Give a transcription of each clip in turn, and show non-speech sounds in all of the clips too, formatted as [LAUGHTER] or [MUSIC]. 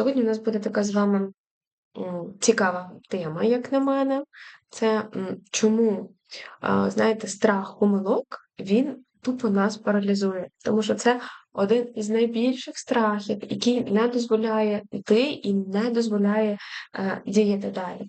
Сьогодні у нас буде така з вами цікава тема, як на мене. Це чому, знаєте, страх помилок, він тупо нас паралізує. Тому що це один із найбільших страхів, який не дозволяє йти і не дозволяє е, діяти далі.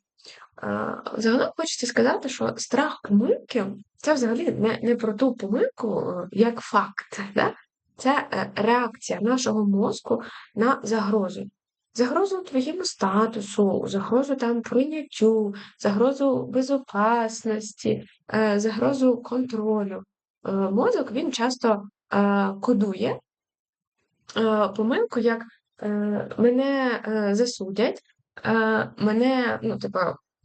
Загалом хочеться сказати, що страх помилки це взагалі не, не про ту помилку е, як факт. Да? Це е, реакція нашого мозку на загрозу. Загрозу твоєму статусу, загрозу там прийняттю, загрозу безопасності, е, загрозу контролю. Е, Мозок він часто е, кодує помилку, як мене засудять, мене, ну, типу,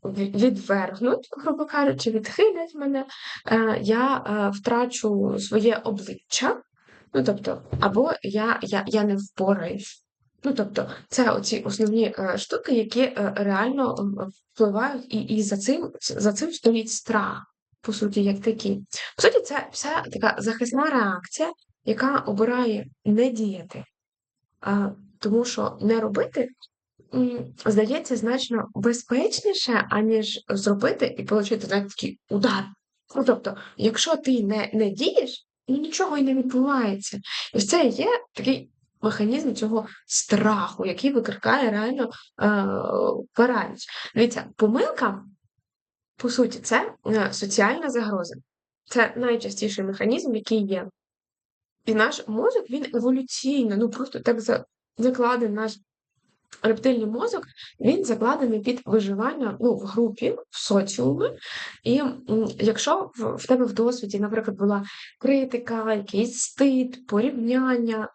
відвергнуть, грубо кажучи, відхилять мене, я втрачу своє обличчя, ну, тобто, або я, я, я не впораюсь. Ну, тобто, це оці основні е, штуки, які е, реально впливають, і, і за цим, за цим стоїть страх, по суті, як такий. По суті, це вся така захисна реакція, яка обирає не діяти, тому що не робити здається значно безпечніше, аніж зробити і отримати знаєте, такий удар. Ну, тобто, якщо ти не, не дієш, ну нічого і не відбувається. І це є такий механізм цього страху, який викликає реально е, параліч. Дивіться, помилка, по суті, це е, соціальна загроза. Це найчастіший механізм, який є. І наш мозок, він еволюційно, ну просто так за, закладений наш рептильний мозок, він закладений під виживання ну, в групі, в соціумі. І якщо в тебе в досвіді, наприклад, була критика, якийсь стид, порівняння,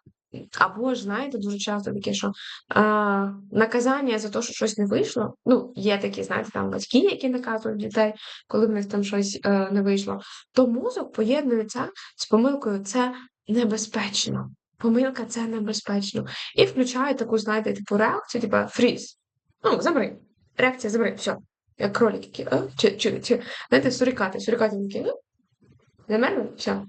або ж, знаєте, дуже часто таке, що а, наказання за те, що щось не вийшло. Ну, є такі, знаєте, там батьки, які наказують дітей, коли в них там щось е, не вийшло, то мозок поєднується з помилкою. Це небезпечно. Помилка це небезпечно. І включає таку, знаєте, типу реакцію, типу фріз. Ну, забери. Реакція забери, все. Як кролик які, а? Чи, чи, чи, знаєте, сурикати. Сурикати такі, ну, для мене все.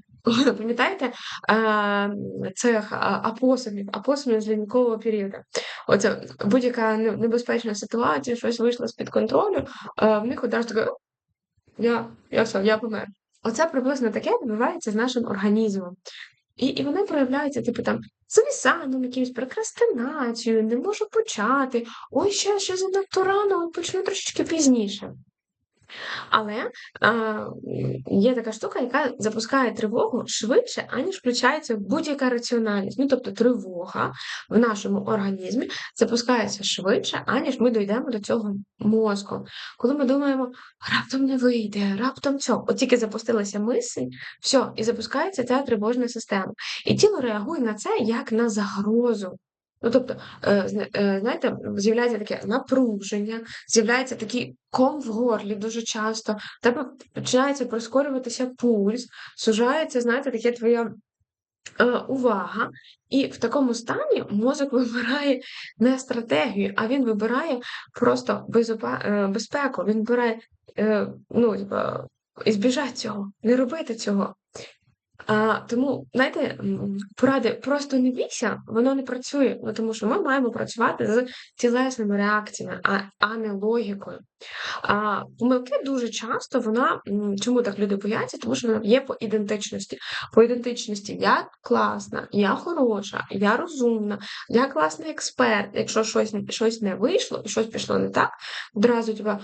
Пам'ятаєте е, цих а, апосумів, апосумів з лінькового періоду? Оце будь-яка небезпечна ситуація, щось вийшло з-під контролю, в них одразу таке, я, я все, я помер. Оце приблизно таке відбувається з нашим організмом. І, і вони проявляються, типу, там, завісанням, якимось прокрастинацією, не можу почати, ой, ще, ще занадто рано, почну трошечки пізніше. Але а, є така штука, яка запускає тривогу швидше, аніж включається будь-яка раціональність. Ну, тобто тривога в нашому організмі запускається швидше, аніж ми дійдемо до цього мозку. Коли ми думаємо, раптом не вийде, раптом цього, от тільки запустилася мисль, все, і запускається ця тривожна система. І тіло реагує на це як на загрозу. Ну, тобто, е, е, знаєте, з'являється таке напруження, з'являється такий ком в горлі дуже часто, тебе починається прискорюватися пульс, сужається, знаєте, таке твоя е, увага. І в такому стані мозок вибирає не стратегію, а він вибирає просто безпеку. Він вибирає, ну, типа, ізбіжати цього, не робити цього. А, тому, знаєте, поради просто не бійся, воно не працює, тому що ми маємо працювати з тілесними реакціями, а, а не логікою. А помилки дуже часто вона чому так люди бояться? Тому що вона є по ідентичності. По ідентичності я класна, я хороша, я розумна, я класний експерт. Якщо щось, щось не вийшло і щось пішло не так, одразу тебе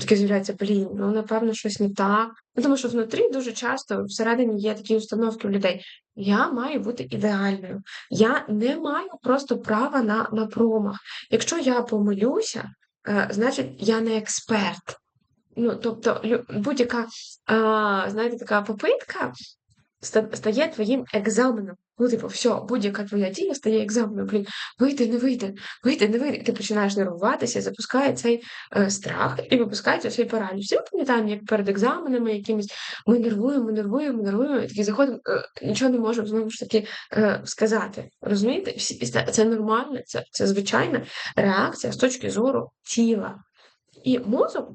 таке з'являється, блін, ну напевно, щось не так. Ну, тому що внутрі дуже часто всередині є такі установки у людей. Я маю бути ідеальною. Я не маю просто права на, на промах. Якщо я помилюся, значить я не експерт. Ну, тобто, будь-яка, знаєте, така попитка стає твоїм екзаменом. Ну, типу, все, будь-яка твоя дія стає екзаменом. Блін, вийде, не вийде, вийде, не вийде. І ти починаєш нервуватися, запускає цей е, страх і випускається цей параліч. Всі ми пам'ятаємо, як перед екзаменами якимись ми нервуємо, нервуємо, нервуємо, і такі заходимо, е, нічого не можемо знову ж таки е, сказати. Розумієте? Всі, це, нормально, це, це звичайна реакція з точки зору тіла. І мозок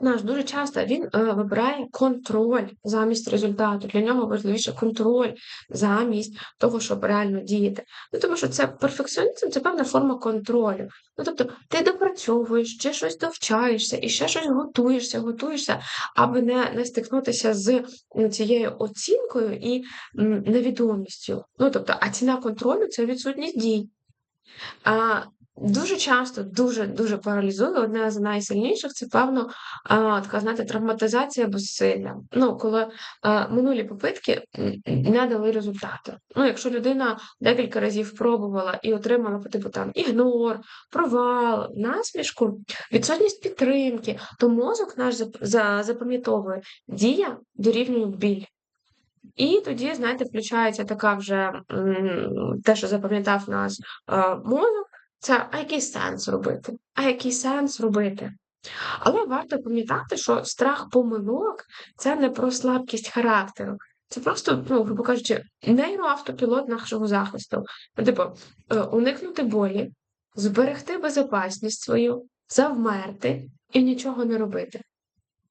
Наш дуже часто він е, вибирає контроль замість результату. Для нього важливіше контроль замість того, щоб реально діяти. Ну тому що це перфекціонізм, це певна форма контролю. Ну тобто ти допрацьовуєш, ще щось довчаєшся, і ще щось готуєшся, готуєшся, аби не, не стикнутися з ну, цією оцінкою і невідомістю. Ну тобто, а ціна контролю це відсутність дій. А, Дуже часто, дуже дуже паралізує. Одне з найсильніших це певно така знаєте, травматизація безсилля. Ну, коли а, минулі попитки не дали результату. Ну, якщо людина декілька разів пробувала і отримала по типу там ігнор, провал, насмішку, відсутність підтримки, то мозок наш запам'ятовує дія дорівнює біль. І тоді, знаєте, включається така вже те, що запам'ятав нас мозок, це а який сенс робити? А який сенс робити? Але варто пам'ятати, що страх помилок це не про слабкість характеру. Це просто, ну, грубо кажучи, нейроавтопілот нашого захисту. Ну, типу, е, уникнути болі, зберегти безпечність свою, завмерти і нічого не робити.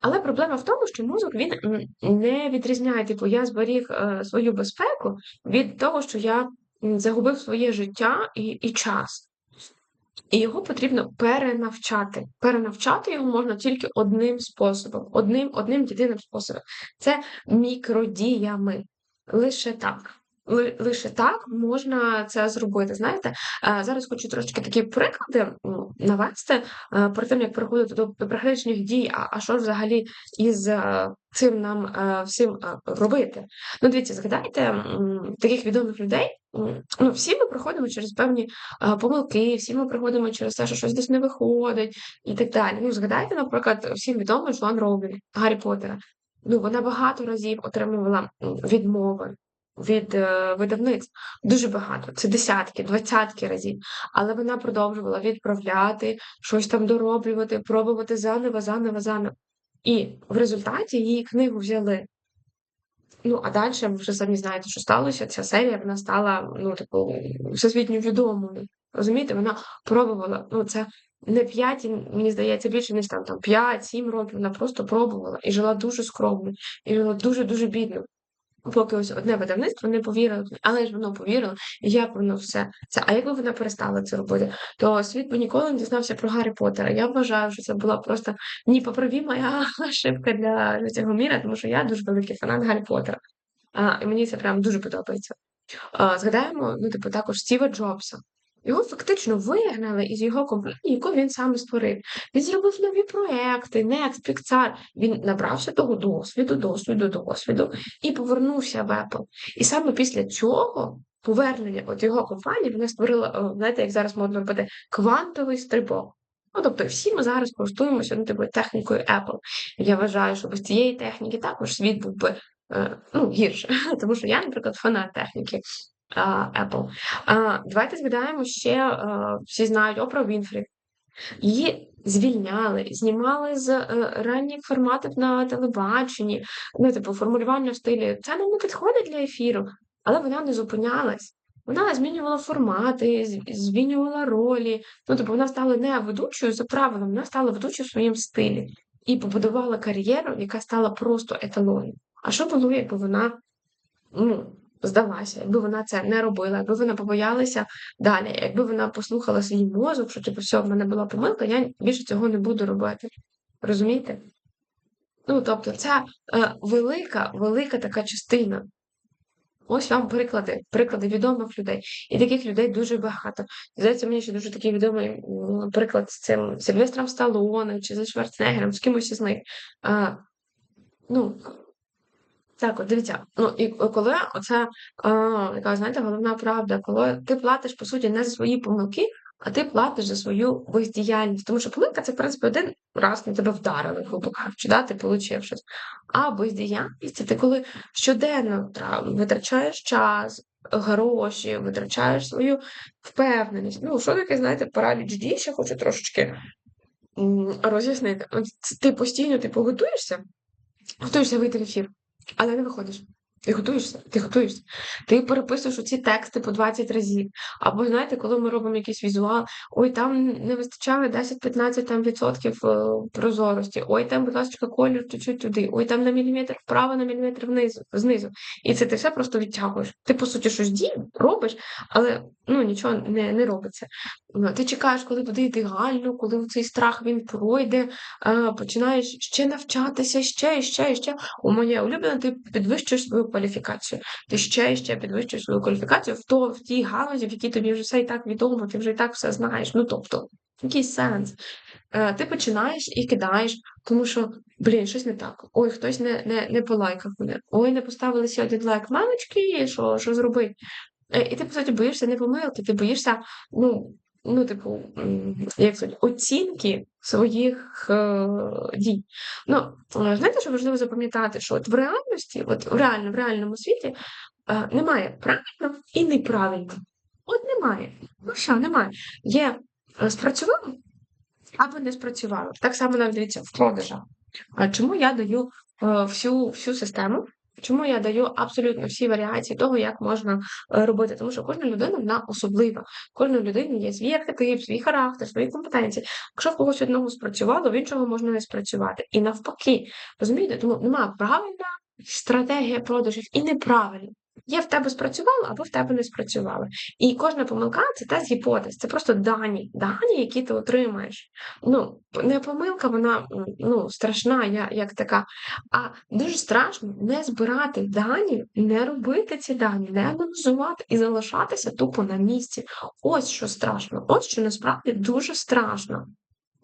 Але проблема в тому, що мозок він не відрізняє, типу, я зберіг е, свою безпеку від того, що я загубив своє життя і, і час. І його потрібно перенавчати. Перенавчати його можна тільки одним способом, одним одним єдиним способом. Це мікродіями. Лише так. Лише так можна це зробити. Знаєте, зараз хочу трошки такі приклади навести перед тим, як переходити до практичних дій, а що ж взагалі із е, цим нам е, всім е, робити. Ну, дивіться, згадайте таких відомих людей. Ну, всі ми проходимо через певні помилки, всі ми проходимо через те, що щось десь не виходить і так далі. Ну, згадайте, наприклад, всім відомий Джоан Роулінг, Гаррі Поттера. Ну, вона багато разів отримувала відмови від е, видавництв дуже багато, це десятки, двадцятки разів. Але вона продовжувала відправляти, щось там дороблювати, пробувати заново, заново, заново. І в результаті її книгу взяли. Ну, а далі, ви вже самі знаєте, що сталося. Ця серія вона стала ну, типу, всесвітньо відомою. Розумієте, вона пробувала. Ну, це не п'ять, мені здається, більше ніж там там 5-7 років. Вона просто пробувала і жила дуже скромно, і жила дуже-дуже бідно поки ось одне видавництво не повірило, але ж воно повірило, і як воно все це. А якби вона перестала це робити, то світ би ніколи не дізнався про Гаррі Поттера. Я вважаю, що це була просто непоправіма [LAUGHS] ошибка для цього міра, тому що я дуже великий фанат Гаррі Поттера. А, І мені це прям дуже подобається. А, Згадаємо, ну, типу, також Стіва Джобса. Його фактично вигнали із його компанії, яку він сам створив. Він зробив нові проекти, Next, Pixar. Він набрався того досвіду, досвіду, досвіду і повернувся в Apple. І саме після цього повернення от його компанії вона створила, знаєте, як зараз модно робити, квантовий стрибок. Ну, тобто, всі ми зараз користуємося ну, такою технікою Apple. Я вважаю, що без цієї техніки також світ був би е, ну, гірше, [LAUGHS] тому що я, наприклад, фанат техніки. Apple. Давайте згадаємо ще, всі знають Опра Вінфрі. Її звільняли, знімали з е, ранніх форматів на телебаченні, ну, типу, формулювання в стилі. Це нам не підходить для ефіру, але вона не зупинялась. Вона змінювала формати, змінювала ролі. Ну, тобто вона стала не ведучою за правилом, вона стала ведучою в своєму стилі і побудувала кар'єру, яка стала просто еталоном. А що було, якби вона ну, здалася, якби вона це не робила, якби вона побоялася далі, якби вона послухала свій мозок, що типу, все, в мене була помилка, я більше цього не буду робити. Розумієте? Ну, тобто, це е, велика, велика така частина. Ось вам приклади, приклади відомих людей. І таких людей дуже багато. Здається, мені ще дуже такий відомий приклад з цим Сильвестром Сталоне чи за Шварценеггером, з кимось із них. А, ну, так, от дивіться, ну і коли оце яка, знаєте, головна правда, коли ти платиш, по суті, не за свої помилки, а ти платиш за свою бездіяльність. Тому що помилка це, в принципі, один раз на тебе вдарили, грубо кажучи, да, ти получив щось. А бездіяльність це ти коли щоденно витрачаєш час, гроші, витрачаєш свою впевненість. Ну, що таке, знаєте, параліч дій, ще хочу трошечки роз'яснити. Ти постійно типу, готуєшся, готуєшся вийти в ефір але не виходиш. Ти готуєшся, ти готуєшся. Ти переписуєш оці тексти по 20 разів. Або, знаєте, коли ми робимо якийсь візуал, ой, там не вистачає 10-15 там відсотків е, прозорості, ой, там, будь ласка, колір чуть-чуть туди, ой, там на міліметр вправо, на міліметр вниз, знизу. І це ти все просто відтягуєш. Ти, по суті, щось дієш, робиш, але ну, нічого не, не робиться. Ну, Ти чекаєш, коли буде ідеально, коли цей страх він пройде, е, починаєш ще навчатися, ще, і ще, і ще. У моє улюблене, ти підвищуєш свою кваліфікацію. Ти ще і ще підвищуєш свою кваліфікацію в то, в тій галузі, в якій тобі вже все і так відомо, ти вже і так все знаєш. Ну тобто, якийсь сенс. Е, Ти починаєш і кидаєш, тому що, блін, щось не так. Ой, хтось не не, не полайкав мене. Ой, не поставили один лайк. Мамочки, що що зробити? Е, І ти, по суті, боїшся не помилки, ти боїшся, ну, ну, типу, як сказати, оцінки своїх е, дій. Ну, е, знаєте, що важливо запам'ятати, що от в реальності, от в реально, в реальному світі е, немає правильно і неправильно. От немає. Ну що, немає. Є е, спрацювало або не спрацювало. Так само навіть дивіться в продажах. А чому я даю е, всю, всю систему? Чому я даю абсолютно всі варіації того, як можна е, робити? Тому що кожна людина вона особлива. Кожна людина є свій архетип, свій характер, свої компетенції. Якщо в когось одного спрацювало, в іншого можна не спрацювати. І навпаки, розумієте, тому немає правильна стратегія продажів і неправильна. Є в тебе спрацювало або в тебе не спрацювало. І кожна помилка це тест гіпотез, це просто дані, дані, які ти отримаєш. Ну, не помилка, вона ну, страшна, як така. А дуже страшно не збирати дані, не робити ці дані, не аналізувати і залишатися тупо на місці. Ось що страшно, ось що насправді дуже страшно.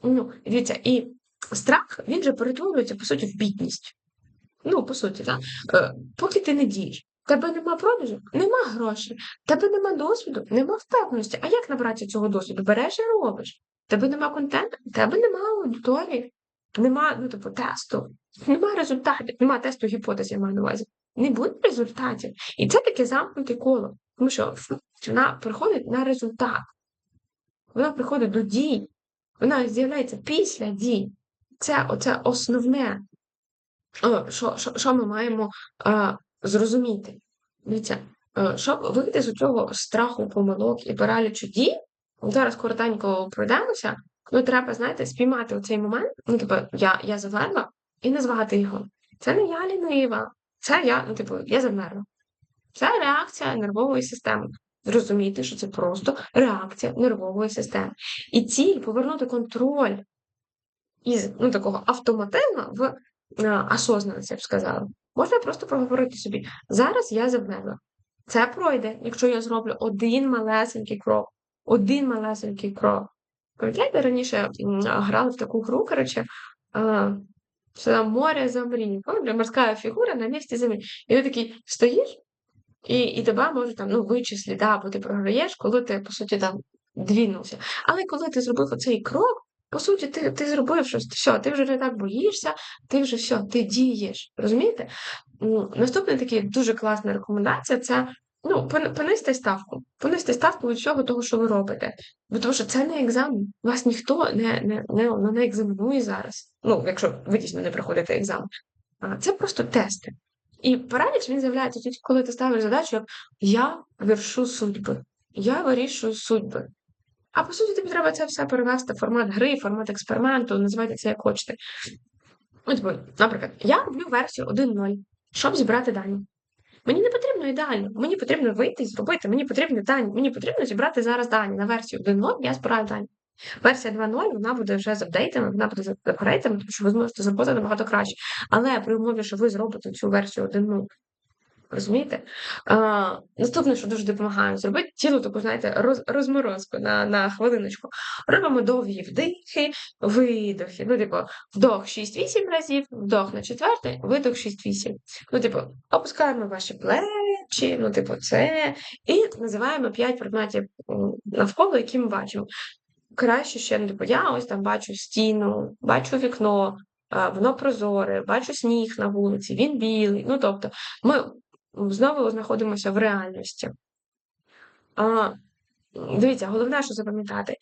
Ну, Дивіться, і страх він же перетворюється, по суті, в бідність. Ну, по суті, так. Е, поки ти не дієш тебе нема продажу, нема грошей, тебе нема досвіду, нема впевненості. А як набратися цього досвіду? Береш і робиш. Тебе нема контенту, тебе нема аудиторії, нема ну, типу, тесту, нема результатів, нема тесту гіпотез, я маю на увазі. Не буде результатів. І це таке замкнуте коло. Тому що вона приходить на результат. Вона приходить до дій. Вона з'являється після дій. Це оце основне, що що, що ми маємо зрозуміти. Дивіться, е, щоб вийти з цього страху помилок і перелічу дій, зараз коротенько пройдемося, ну треба, знаєте, спіймати оцей момент, ну, типу, я я завмерла, і назвати його. Це не я лінива, це я, ну, типу, я завмерла. Це реакція нервової системи. Зрозуміти, що це просто реакція нервової системи. І ціль повернути контроль із ну, такого автоматизму в е, осознаність, я б сказала. Можна просто проговорити собі. Зараз я завмерла. Це пройде, якщо я зроблю один малесенький крок. Один малесенький крок. Пам'ятаєте, раніше грали в таку гру, коротше, це море замрій. Морська фігура на місці землі. І ти такий стоїш, і і тебе можуть там, ну, вичислити, да, бо ти програєш, коли ти, по суті, там двінувся. Але коли ти зробив оцей крок, по суті, ти ти зробив щось, все, ти вже не так боїшся, ти вже все, ти дієш. Розумієте? Наступна така дуже класна рекомендація це ну, понести ставку. Понести ставку від всього того, що ви робите. Бо тому що це не екзамен. Вас ніхто не не, не, не екзаменує зараз. Ну, якщо ви дійсно не проходите екзамен. Це просто тести. І параліч він з'являється тоді, коли ти ставиш задачу, як я вершу судьби, я вирішую судьби. А по суті, тобі треба це все перевести в формат гри, формат експерименту, називайте це як хочете. От, наприклад, я роблю версію 1.0, щоб зібрати дані. Мені не потрібно ідеально, мені потрібно вийти і зробити, мені потрібні дані, мені потрібно зібрати зараз дані. На версію 1.0 я збираю дані. Версія 2.0 вона буде вже з апдейтами, вона буде з апгрейдами, тому що ви зможете зробити набагато краще. Але при умові, що ви зробите цю версію 1.0 Розумієте? А, Наступне, що дуже допомагає зробити, тіло таку, знаєте, роз, розморозку на на хвилиночку. Робимо довгі вдихи, видохи. Ну, типу, вдох 6-8 разів, вдох на четвертий, видох 6-8. Ну, типу, опускаємо ваші плечі, ну, типу, це. І називаємо 5 предметів навколо, які ми бачимо. Краще ще, ну, типу, я ось там бачу стіну, бачу вікно. Воно прозоре, бачу сніг на вулиці, він білий. Ну, тобто, ми знову знаходимося в реальності. Дивіться, головне, що запам'ятати,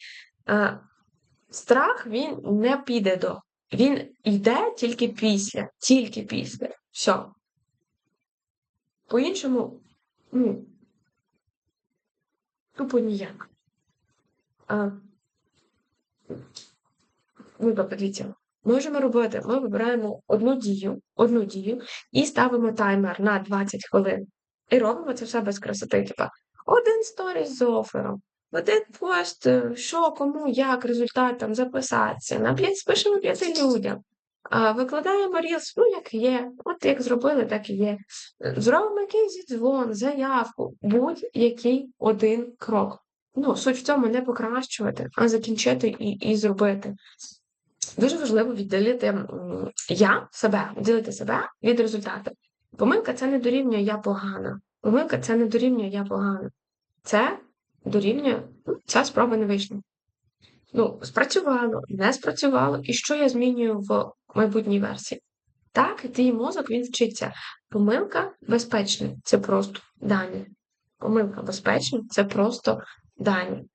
страх він не піде до. Він йде тільки після, тільки після. Все. По-іншому, ну тупо ніяк. А Ну, тобто, можемо робити, ми вибираємо одну дію, одну дію і ставимо таймер на 20 хвилин. І робимо це все без красоти. Типа один сторіс з офером, один пост, е, що, кому, як, результат там записатися, на 5 спишемо п'яти людям. Викладаємо рілс, ну як є, от як зробили, так і є. Зробимо якийсь дзвон, заявку, будь-який один крок. Ну, суть в цьому не покращувати, а закінчити і і зробити. Дуже важливо відділити я себе, відділити себе від результату. Помилка це не дорівнює я погана. Помилка це не дорівнює я погана. Це дорівнює ну, ця спроба не вийшла. Ну, спрацювало, не спрацювало, і що я змінюю в майбутній версії? Так, твій мозок він вчиться. Помилка безпечна це просто дані. Помилка безпечна це просто дані.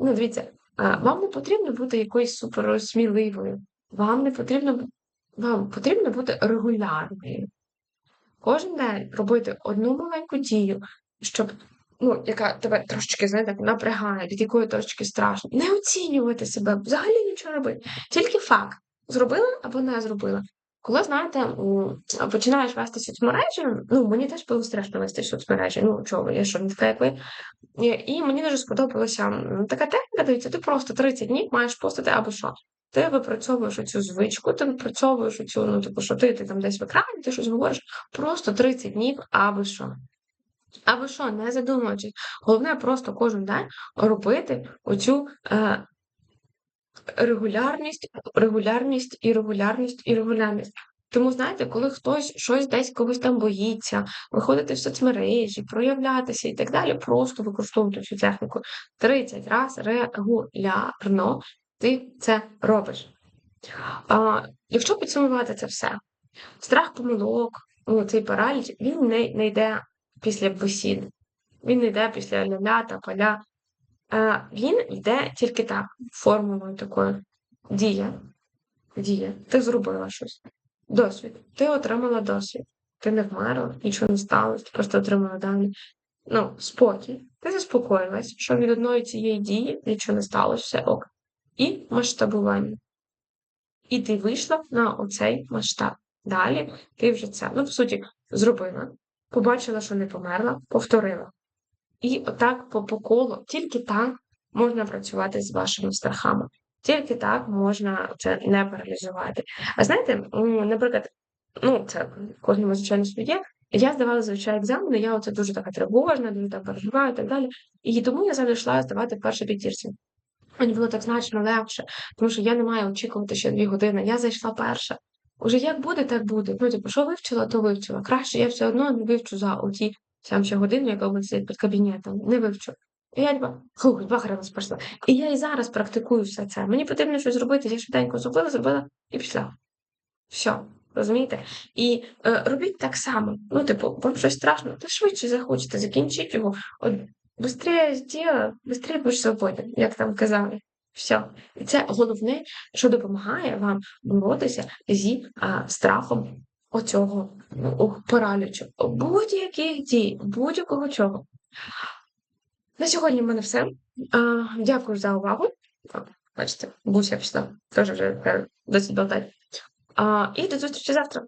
Ну, дивіться, вам не потрібно бути якоюсь суперсміливою. Вам не потрібно вам потрібно бути регулярною. Кожен день робити одну маленьку дію, щоб, ну, яка тебе трошечки, знаєте, напрягає, від якої трошечки страшно. Не оцінювати себе, взагалі нічого робити. Тільки факт: зробила або не зробила. Коли, знаєте, починаєш вести соцмережі, ну, мені теж було страшно вести соцмережі, ну, чого, я що, не така, як ви. І мені дуже сподобалася така техніка, дивіться, ти просто 30 днів маєш постати або що. Ти випрацьовуєш оцю звичку, ти випрацьовуєш оцю, ну, типу, що ти, ти там десь в екрані, ти щось говориш, просто 30 днів або що. Або що, не задумуючись. Головне просто кожен день робити оцю е, регулярність, регулярність і регулярність і регулярність. Тому, знаєте, коли хтось щось десь когось там боїться, виходити в соцмережі, проявлятися і так далі, просто використовувати цю техніку 30 разів регулярно ти це робиш. А, Якщо підсумувати це все, страх помилок, ну, цей параліч, він не, не йде після бесіди, він не йде після ля та поля. Він йде тільки так, формулою такою. Дія. Дія. Ти зробила щось. Досвід. Ти отримала досвід. Ти не вмерла, нічого не сталося, ти просто отримала дані. Ну, спокій. Ти заспокоїлась, що від одної цієї дії нічого не сталося, все ок і масштабування. І ти вийшла на оцей масштаб. Далі ти вже це, ну, по суті, зробила, побачила, що не померла, повторила. І отак по, по колу, тільки так можна працювати з вашими страхами. Тільки так можна це не паралізувати. А знаєте, наприклад, ну, це кожному, звичайно, своє. Я здавала звичайно екзамени, я оце дуже така тривожна, дуже так переживаю і так далі. І тому я залишила здавати перші п'ятірці. Мені було так значно легше, тому що я не маю очікувати ще дві години. Я зайшла перша. Уже як буде, так буде. Ну, типу, що вивчила, то вивчила. Краще я все одно не вивчу за оті сам ще годину, яка сидить під кабінетом. Не вивчу. І я типа, фух, два раз пішла. І я і зараз практикую все це. Мені потрібно щось зробити. Я швиденько зробила, зробила і пішла. Все. Розумієте? І е, робіть так само. Ну, типу, вам щось страшно, то швидше захочете, закінчіть його. От Быстрее сделай, быстрее будеш свободен, як там казали. Все. І це головне, що допомагає вам боротися зі а, страхом оцього ну, паралічу. Будь-яких дій, будь-якого чого. На сьогодні в мене все. Дякую за увагу. Бачите, буся пішла. Теж вже досить болтать. І до зустрічі завтра.